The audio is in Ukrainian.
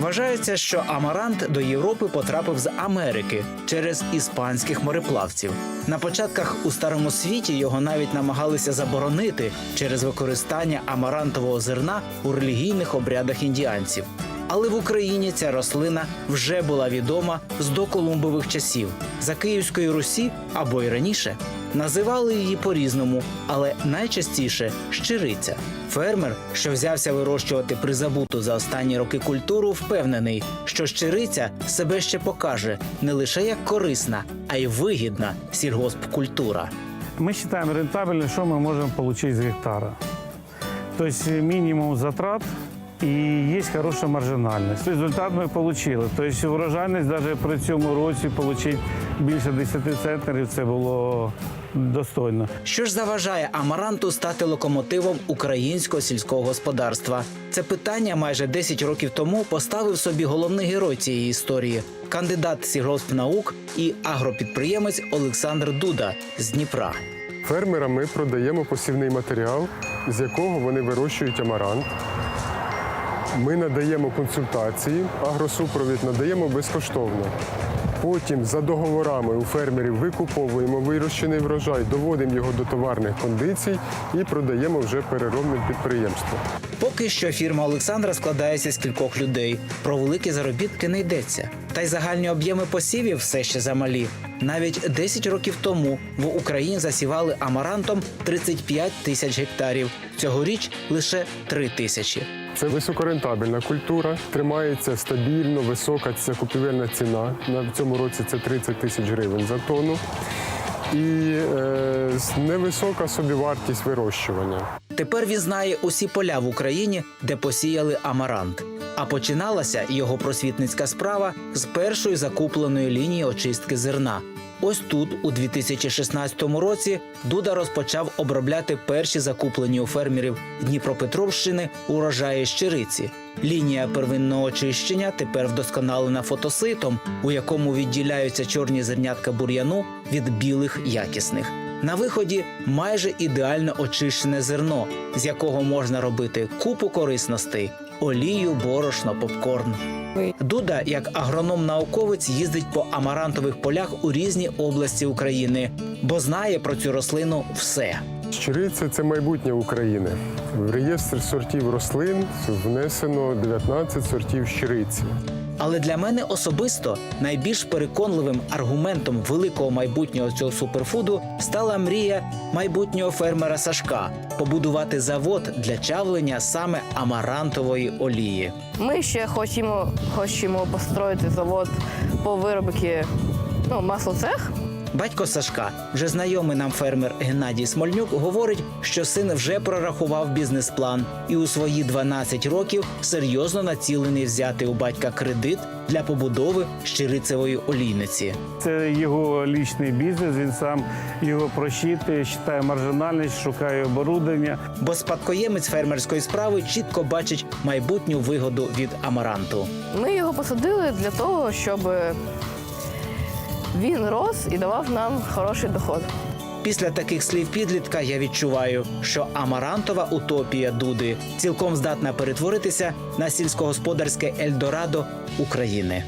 Вважається, що амарант до Європи потрапив з Америки через іспанських мореплавців. На початках у старому світі його навіть намагалися заборонити через використання амарантового зерна у релігійних обрядах індіанців. Але в Україні ця рослина вже була відома з доколумбових часів за Київської Русі або й раніше. Називали її по-різному, але найчастіше щириця. Фермер, що взявся вирощувати призабуту за останні роки культуру, впевнений, що щириця себе ще покаже не лише як корисна, а й вигідна сільгоспкультура. Мы считаем рентабельным, что мы можем получить с гектара. То есть минимум затрат и есть хорошая маржинальность. Результат ми отримали. Тобто урожайність навіть при цьому році отримати більше 10 центнерів це було достойно. Що ж заважає амаранту стати локомотивом українського сільського господарства? Це питання майже 10 років тому поставив собі головний герой цієї історії кандидат сільгоспнаук і агропідприємець Олександр Дуда з Дніпра. Фермерам ми продаємо посівний матеріал, з якого вони вирощують амарант. Ми надаємо консультації, агросупровід надаємо безкоштовно. Потім за договорами у фермерів викуповуємо вирощений врожай, доводимо його до товарних кондицій і продаємо вже переробним підприємствам. Поки що фірма Олександра складається з кількох людей. Про великі заробітки не йдеться. Та й загальні об'єми посівів все ще замалі. Навіть 10 років тому в Україні засівали амарантом 35 тисяч гектарів. Цьогоріч лише 3 тисячі. Це високорентабельна культура, тримається стабільно, висока купівельна ціна. На цьому році це 30 тисяч гривень за тонну. І е, невисока собівартість вирощування. Тепер він знає усі поля в Україні, де посіяли амарант. А починалася його просвітницька справа з першої закупленої лінії очистки зерна. Ось тут, у 2016 році, Дуда розпочав обробляти перші закуплені у фермерів Дніпропетровщини урожаї щириці. Лінія первинного очищення тепер вдосконалена фотоситом, у якому відділяються чорні зернятка бур'яну від білих якісних. На виході майже ідеально очищене зерно, з якого можна робити купу корисностей: олію, борошно, попкорн. Дуда, як агроном-науковець, їздить по амарантових полях у різні області України, бо знає про цю рослину все. Щириця це майбутнє України. В реєстр сортів рослин внесено 19 сортів щириці. Але для мене особисто найбільш переконливим аргументом великого майбутнього цього суперфуду стала мрія майбутнього фермера Сашка побудувати завод для чавлення саме амарантової олії. Ми ще хочемо, хочемо построїти завод по виробці ну, маслоцех. Батько Сашка, вже знайомий нам фермер Геннадій Смольнюк, говорить, що син вже прорахував бізнес-план і у свої 12 років серйозно націлений взяти у батька кредит для побудови щирицевої олійниці. Це його лічний бізнес. Він сам його просчитує, вважає маржинальність, шукає оборудовання. Бо спадкоємець фермерської справи чітко бачить майбутню вигоду від амаранту. Ми його посадили для того, щоб він рос і давав нам хороший доход. Після таких слів підлітка я відчуваю, що амарантова утопія Дуди цілком здатна перетворитися на сільськогосподарське Ельдорадо України.